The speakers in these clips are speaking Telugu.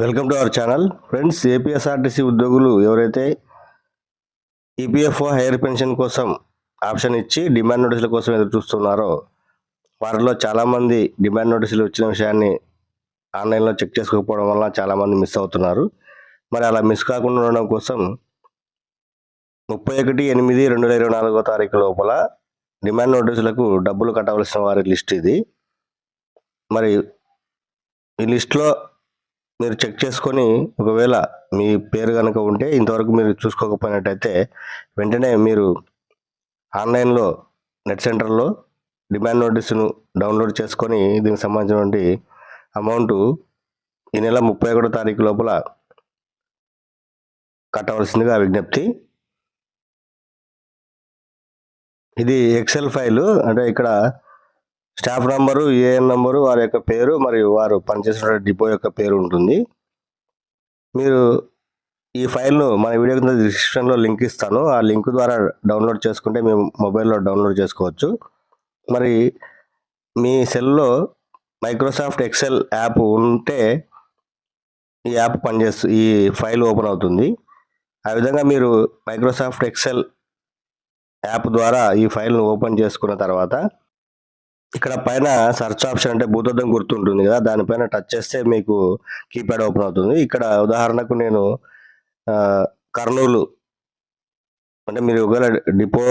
Welcome to our channel. Friends APSRTC ఉద్యోగులు ఎవరైతే ఈపీఎఫ్ఓ హైయర్ పెన్షన్ కోసం ఆప్షన్ ఇచ్చి డిమాండ్ నోటీసుల కోసం ఎదురు చూస్తున్నారో వారిలో చాలామంది డిమాండ్ నోటీసులు వచ్చిన విషయాన్ని ఆన్లైన్లో చెక్ చేసుకోకపోవడం వల్ల చాలామంది మిస్ అవుతున్నారు. మరి అలా మిస్ కాకుండా ఉండడం కోసం ముప్పై ఒకటి ఎనిమిది రెండు వేల ఇరవై నాలుగో తారీఖు లోపల డిమాండ్ నోటీసులకు డబ్బులు కట్టవలసిన వారి లిస్ట్ ఇది. మరి ఈ లిస్ట్లో మీరు చెక్ చేసుకొని ఒకవేళ మీ పేరు కనుక ఉంటే ఇంతవరకు మీరు చూసుకోకపోయినట్టయితే వెంటనే మీరు ఆన్లైన్లో నెట్ సెంటర్లో డిమాండ్ నోటీసును డౌన్లోడ్ చేసుకొని దీనికి సంబంధించినటువంటి అమౌంట్ ఈ నెల ముప్పై ఒకటో తారీఖు లోపల కట్టవలసిందిగా విజ్ఞప్తి. ఇది ఎక్సెల్ ఫైలు. అంటే ఇక్కడ స్టాఫ్ నంబరు ఏఎన్ నంబరు వారి యొక్క పేరు మరియు వారు పనిచేసిన డిపో యొక్క పేరు ఉంటుంది. మీరు ఈ ఫైల్ను మన వీడియో కింద డిస్క్రిప్షన్లో లింక్ ఇస్తాను. ఆ లింక్ ద్వారా డౌన్లోడ్ చేసుకుంటే మేము మొబైల్లో డౌన్లోడ్ చేసుకోవచ్చు. మరి మీ సెల్లో మైక్రోసాఫ్ట్ ఎక్సెల్ యాప్ ఉంటే ఈ యాప్ పనిచేస్తు ఈ ఫైల్ ఓపెన్ అవుతుంది. ఆ విధంగా మీరు మైక్రోసాఫ్ట్ ఎక్సెల్ యాప్ ద్వారా ఈ ఫైల్ను ఓపెన్ చేసుకున్న తర్వాత ఇక్కడ పైన సర్చ్ ఆప్షన్ అంటే భూతద్దం గుర్తుంటుంది కదా దానిపైన టచ్ చేస్తే మీకు కీప్యాడ్ ఓపెన్ అవుతుంది. ఇక్కడ ఉదాహరణకు నేను కర్నూలు అంటే మీరు ఒకవేళ డిపో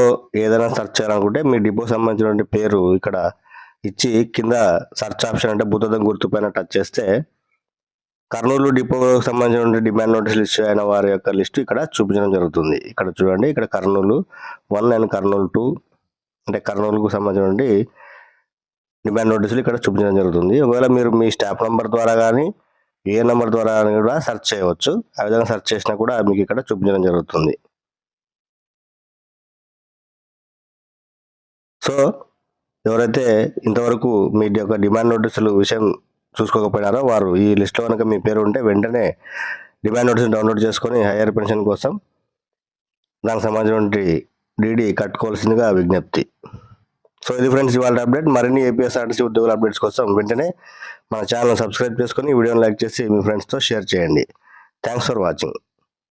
ఏదైనా సెర్చ్ చేయాలనుకుంటే మీ డిపో సంబంధించినటువంటి పేరు ఇక్కడ ఇచ్చి కింద సెర్చ్ ఆప్షన్ అంటే భూతద్దం గుర్తు పైన టచ్ చేస్తే కర్నూలు డిపోకు సంబంధించిన డిమాండ్ నోటీసులు ఇష్యూ అయిన వారి యొక్క లిస్టు ఇక్కడ చూపించడం జరుగుతుంది. ఇక్కడ చూడండి ఇక్కడ Kurnool one and Kurnool two అంటే కర్నూలుకు సంబంధించిన డిమాండ్ నోటీసులు ఇక్కడ చూపించడం జరుగుతుంది. ఒకవేళ మీరు మీ స్టాఫ్ నెంబర్ ద్వారా కానీ ఏ నెంబర్ ద్వారా కానీ కూడా సెర్చ్ చేయవచ్చు. ఆ విధంగా సెర్చ్ చేసినా కూడా మీకు ఇక్కడ చూపించడం జరుగుతుంది. సో ఎవరైతే ఇంతవరకు మీ యొక్క డిమాండ్ నోటీసులు విషయం చూసుకోకపోయినారో వారు ఈ లిస్ట్లో కనుక మీ పేరు ఉంటే వెంటనే డిమాండ్ నోటీస్ డౌన్లోడ్ చేసుకొని హయ్యర్ పెన్షన్ కోసం దానికి సంబంధించినటువంటి డీడీ కట్టుకోవాల్సిందిగా విజ్ఞప్తి. సో ఇది ఫ్రెండ్స్ ఇవాళ అప్డేట్ మరిన్ని ఏపీఎస్ఆర్టీసీ ఉద్యోగుల అప్డేట్స్ కోసం వెంటనే మన ఛానల్ సబ్స్క్రైబ్ చేసుకొని వీడియోని లైక్ చేసి మీ ఫ్రెండ్స్తో షేర్ చేయండి. Thanks for watching